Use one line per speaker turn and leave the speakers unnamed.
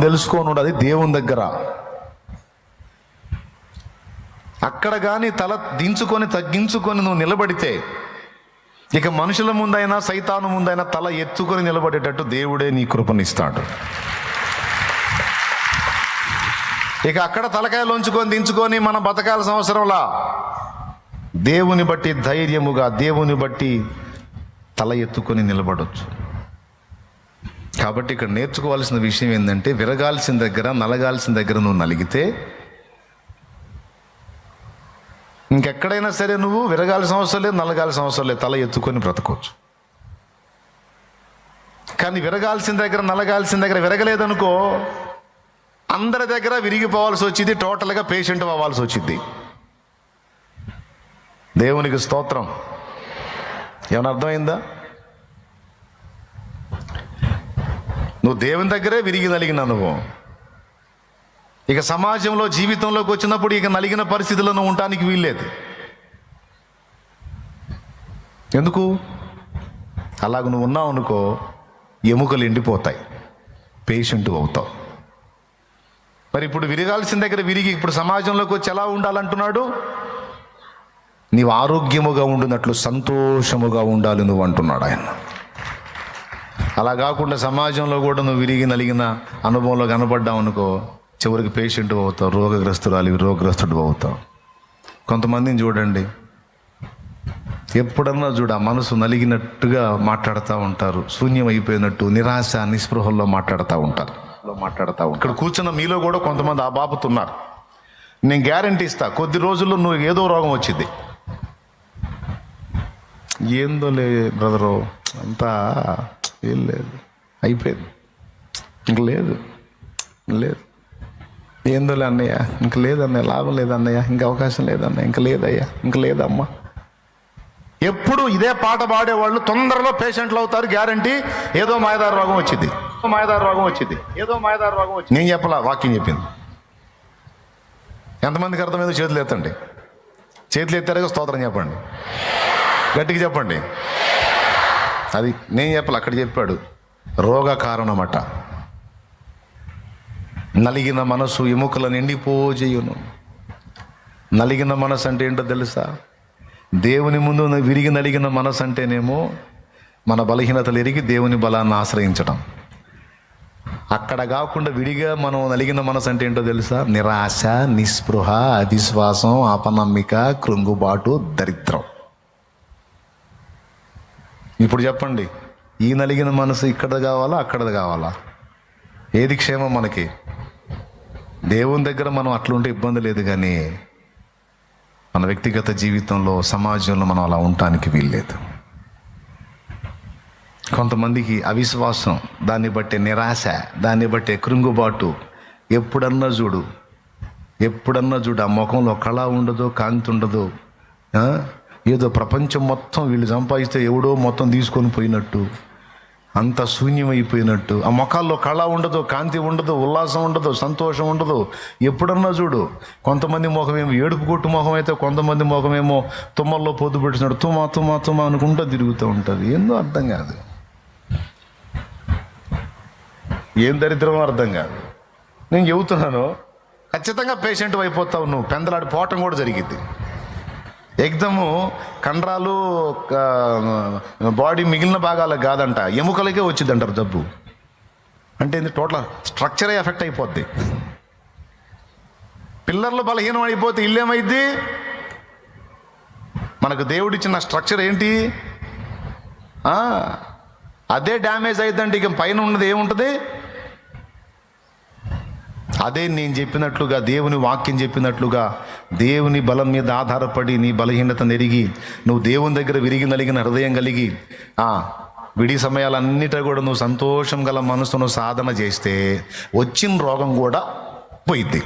తెలుసుకోనుడు అది దేవుని దగ్గర. అక్కడ కానీ తల దించుకొని తగ్గించుకొని నువ్వు నిలబడితే ఇక మనుషుల ముందైనా సైతాను ముందైనా తల ఎత్తుకొని నిలబడేటట్టు దేవుడే నీ కృపనిస్తాడు. ఇక అక్కడ తలకాయలోంచుకొని దించుకొని మనం బతకాల్సిన అవసరంలా? దేవుని బట్టి ధైర్యముగా దేవుని బట్టి తల ఎత్తుకొని నిలబడొచ్చు. కాబట్టి ఇక్కడ నేర్చుకోవాల్సిన విషయం ఏంటంటే విరగాల్సిన దగ్గర నలగాల్సిన దగ్గర నువ్వు నలిగితే ఇంకెక్కడైనా సరే నువ్వు విరగాల్సిన అవసరం లేదు నలగాల్సిన అవసరం లేదు. తల ఎత్తుకొని బ్రతకవచ్చు కానీ విరగాల్సిన దగ్గర నలగాల్సిన దగ్గర విరగలేదనుకో అందరి దగ్గర విరిగిపోవాల్సి వచ్చింది టోటల్గా పేషెంట్ అవ్వాల్సి వచ్చింది దేవునికి స్తోత్రం. ఏమైనా అర్థమైందా? నువ్వు దేవుని దగ్గరే విరిగి నలిగిన అనుభవం ఇక సమాజంలో జీవితంలోకి వచ్చినప్పుడు ఇక నలిగిన పరిస్థితుల్లో నువ్వు ఉండటానికి వీల్లేదు. ఎందుకు? అలాగ నువ్వు ఉన్నావు అనుకో ఎముకలు ఎండిపోతాయి. పేషెంట్ అవుతావు. మరి ఇప్పుడు విరగాల్సిన దగ్గర విరిగి ఇప్పుడు సమాజంలోకి వచ్చి ఎలా ఉండాలంటున్నాడు? నీవు ఆరోగ్యముగా ఉండునట్లు సంతోషముగా ఉండాలి నువ్వు అంటున్నాడు ఆయన. అలా కాకుండా సమాజంలో కూడా నువ్వు విరిగి నలిగిన అనుభవంలో కనపడ్డావు అనుకో చివరికి పేషెంట్ అవుతావు రోగగ్రస్తురాలు రోగగ్రస్తుడు అవుతావు కొంతమందిని చూడండి. ఎప్పుడన్నా చూడ మనసు నలిగినట్టుగా మాట్లాడుతూ ఉంటారు శూన్యం అయిపోయినట్టు నిరాశ నిస్పృహల్లో మాట్లాడుతూ ఉంటారు. మాట్లాడుతూ ఇక్కడ కూర్చున్న మీలో కూడా కొంతమంది ఆ బాపుతున్నారు. నేను గ్యారంటీ ఇస్తా కొద్ది రోజుల్లో నువ్వు ఏదో రోగం వచ్చింది. ఏందోలే బ్రదరు అంతా ఏం లేదు. అయిపోయింది. ఇంక లేదు. లేదు. ఏందోలే అన్నయ్య? ఇంక లేదన్నయ్య లాభం లేదన్నయ్య ఇంక అవకాశం లేదన్నయ్య ఇంక లేదయ్యా ఇంక లేదమ్మా. ఎప్పుడు ఇదే పాట పాడేవాళ్ళు తొందరలో పేషెంట్లు అవుతారు గ్యారంటీ ఏదో మాయదారు రోగం వచ్చింది. మాయదారు రోగం వచ్చింది. ఏదో మాయదారు రోగం వచ్చింది. నేను చెప్పలా వాక్యం చెప్పింది. ఎంతమందికి అర్థమైందో చేతులు ఎత్తండి? చేతులు ఎత్తారుగా స్తోత్రం చెప్పండి. గట్టిగా చెప్పండి. అది నేను చెప్పాలి అక్కడ చెప్పాడు. రోగ కారణమట నలిగిన మనసు ఎముకల నిండిపోజేయును. నలిగిన మనసు అంటే ఏంటో తెలుసా? దేవుని ముందు విరిగి నలిగిన మనసు అంటేనేమో మన బలహీనతలు ఎరిగి దేవుని బలాన్ని ఆశ్రయించడం అక్కడ కాకుండా విడిగా మనం నలిగిన మనసు అంటే ఏంటో తెలుసా? నిరాశ నిస్పృహ అవిశ్వాసం అపనమ్మిక కృంగుబాటు దరిద్రం. ఇప్పుడు చెప్పండి ఈ నలిగిన మనసు ఇక్కడ కావాలా అక్కడ కావాలా? ఏది క్షేమం మనకి? దేవుని దగ్గర మనం అట్లుంటే ఇబ్బంది లేదు కానీ మన వ్యక్తిగత జీవితంలో సమాజంలో మనం అలా ఉండటానికి వీల్లేదు. కొంతమందికి అవిశ్వాసం దాన్ని బట్టే నిరాశ దాన్ని బట్టే కృంగుబాటు ఎప్పుడన్నా చూడు ఎప్పుడన్నా చూడు ఆ ముఖంలో కళ ఉండదు కాంతి ఉండదు ఏదో ప్రపంచం మొత్తం వీళ్ళు సంపాదిస్తే ఎవడో మొత్తం తీసుకొని పోయినట్టు. అంత శూన్యమైపోయినట్టు. ఆ ముఖాల్లో కళ ఉండదు కాంతి ఉండదు ఉల్లాసం ఉండదు సంతోషం ఉండదు. ఎప్పుడన్నా చూడు కొంతమంది ముఖమేమో ఏడుపు కొట్టు ముఖం అయితే కొంతమంది ముఖమేమో తుమ్మల్లో పొద్దు పెట్టినాడు తుమ్మ తుమ్మ తుమ్మ అనుకుంటూ తిరుగుతూ ఉంటుంది ఏందో అర్థం కాదు. ఏం దరిద్రమో అర్థం కాదు. నేను చెబుతున్నాను ఖచ్చితంగా పేషెంట్ అయిపోతావు నువ్వు. పెందలాడి పోవటం కూడా జరిగింది ఎగ్దము కండరాలు బాడీ మిగిలిన భాగాలకు కాదంట. ఎముకలకే వచ్చింది అంటారు జబ్బు. అంటే టోటల్ స్ట్రక్చరే ఎఫెక్ట్ అయిపోద్ది. పిల్లర్లు బలహీనం అయిపోతే ఇల్లేమైద్ది? మనకు దేవుడిచ్చిన స్ట్రక్చర్ ఏంటి? అదే డ్యామేజ్ అవుతుందంటే ఇక పైన ఉన్నది ఏముంటుంది? అదే నేను చెప్పినట్లుగా దేవుని వాక్యం చెప్పినట్లుగా దేవుని బలం మీద ఆధారపడి నీ బలహీనత నెరిగి నువ్వు దేవుని దగ్గర విరిగి నలిగిన హృదయం కలిగి ఆ విడి సమయాలన్నిట కూడా నువ్వు సంతోషం గల మనసును సాధన చేస్తే వచ్చిన రోగం కూడా పోయిద్ది.